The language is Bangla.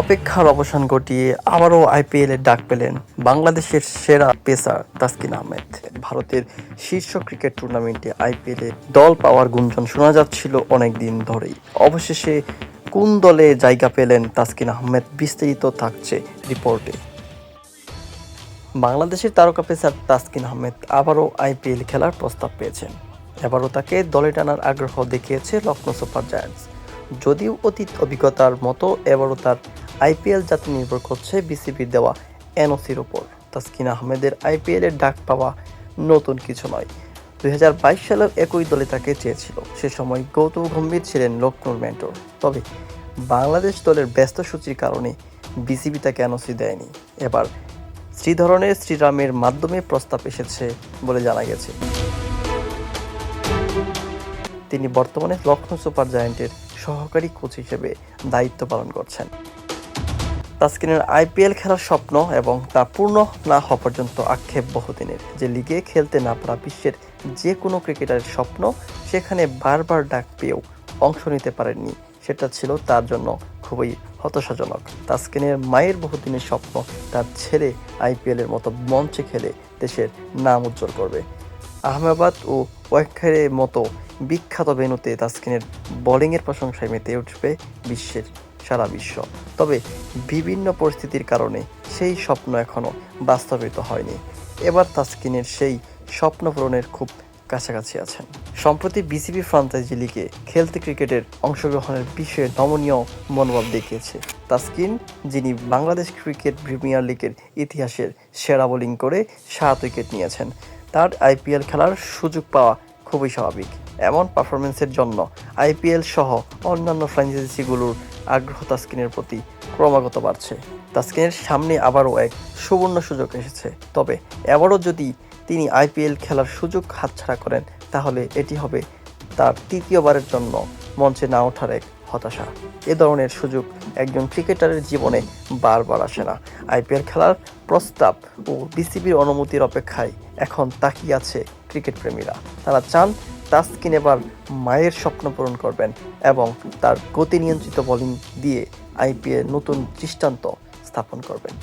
অপেক্ষার অবসান ঘটিয়ে আবারও আইপিএলের ডাক পেলেন বাংলাদেশের সেরা পেসার তাসকিন আহমেদ। ভারতের শীর্ষ ক্রিকেট টুর্নামেন্টে আইপিএলে দল পাওয়ার গুঞ্জন শোনা যাচ্ছিল অনেক দিন ধরেই। অবশেষে কোন দলে জায়গা পেলেন তাসকিন আহমেদ বিস্তারিত থাকছে রিপোর্টে। বাংলাদেশের তারকা পেসার তাসকিন আহমেদ আবারও আইপিএল খেলার প্রস্তাব পেয়েছেন। এবারও তাকে দলে টানার আগ্রহ দেখিয়েছে লখনৌ সুপার জায়ান্টস। যদিও অতীত অভিজ্ঞতার মতো এবারও তার আইপিএল যাত্রা নির্ভর করছে বিসিবির দেওয়া এনওসির ওপর তাসকিন আহমেদের আইপিএলের ডাক পাওয়া নতুন কিছু নয়। দুই হাজার বাইশ সালের একই দলে তাকে চেয়েছিল। সে সময় গৌতম গম্ভীর ছিলেন লখনৌর মেন্টর। তবে বাংলাদেশ দলের ব্যস্ত সূচির কারণে বিসিবি তাকে এনওসি দেয়নি। এবার শ্রীধরনের শ্রীরামের মাধ্যমে প্রস্তাব এসেছে বলে জানা গেছে। তিনি বর্তমানে লখনৌ সুপার জায়ান্টের সহকারী কোচ হিসেবে দায়িত্ব পালন করছেন। তাসকিনের আইপিএল খেলার স্বপ্ন এবং তা পূর্ণ না হওয়া পর্যন্ত আক্ষেপ বহুদিনের। যে লিগে খেলতে না পারা বিশ্বের যে কোনো ক্রিকেটারের স্বপ্ন সেখানে বারবার ডাক পেয়েও অংশ নিতে পারেননি। সেটা ছিল তার জন্য খুবই হতাশাজনক। তাসকিনের মায়ের বহুদিনের স্বপ্ন তার ছেলে আইপিএলের মতো মঞ্চে খেলে দেশের নাম উজ্জ্বল করবে। আহমেদাবাদ ও ওয়াইখারের মতো বিখ্যাত ভেন্যুতে তাসকিনের বোলিংয়ের প্রশংসায় মেতে উঠবে বিশ্বের সারা বিশ্ব। তবে বিভিন্ন পরিস্থিতির কারণে সেই স্বপ্ন এখনও বাস্তবায়িত হয়নি। এবার তাসকিনের সেই স্বপ্ন পূরণের খুব কাছাকাছি আছেন। সম্প্রতি বিসিবি ফ্রাঞ্চাইজি লিগে খেলতে ক্রিকেটের অংশগ্রহণের বিষয়ে নমনীয় মনোভাব দেখিয়েছে তাসকিন, যিনি বাংলাদেশ ক্রিকেট প্রিমিয়ার লিগের ইতিহাসের সেরা বোলিং করে সাত উইকেট নিয়েছেন। তার আইপিএল খেলার সুযোগ পাওয়া খুবই স্বাভাবিক। এমন পারফরমেন্সের জন্য আইপিএল সহ অন্যান্য ফ্র্যাঞ্চাইজিগুলোর আগ্রহ তাসকিনের প্রতি ক্রমাগত বাড়ছে। তাসকিনের সামনে আবারও এক সুবর্ণ সুযোগ এসেছে। তবে এবারও যদি তিনি আইপিএল খেলার সুযোগ হাতছাড়া করেন, তাহলে এটি হবে তার তৃতীয়বারের জন্য মঞ্চে না ওঠার এক হতাশা। এ ধরনের সুযোগ একজন ক্রিকেটারের জীবনে বারবার আসে না। আইপিএল খেলার প্রস্তাব ও বিসিবির অনুমতির অপেক্ষায় এখন তাকিয়ে আছে ক্রিকেট প্রেমীরা। তারা চান তাসকিন এবার মায়ের স্বপ্ন পূরণ করবেন এবং তার গতি নিয়ন্ত্রিত বোলিং দিয়ে আইপিএল নতুন দৃষ্টান্ত স্থাপন করবেন।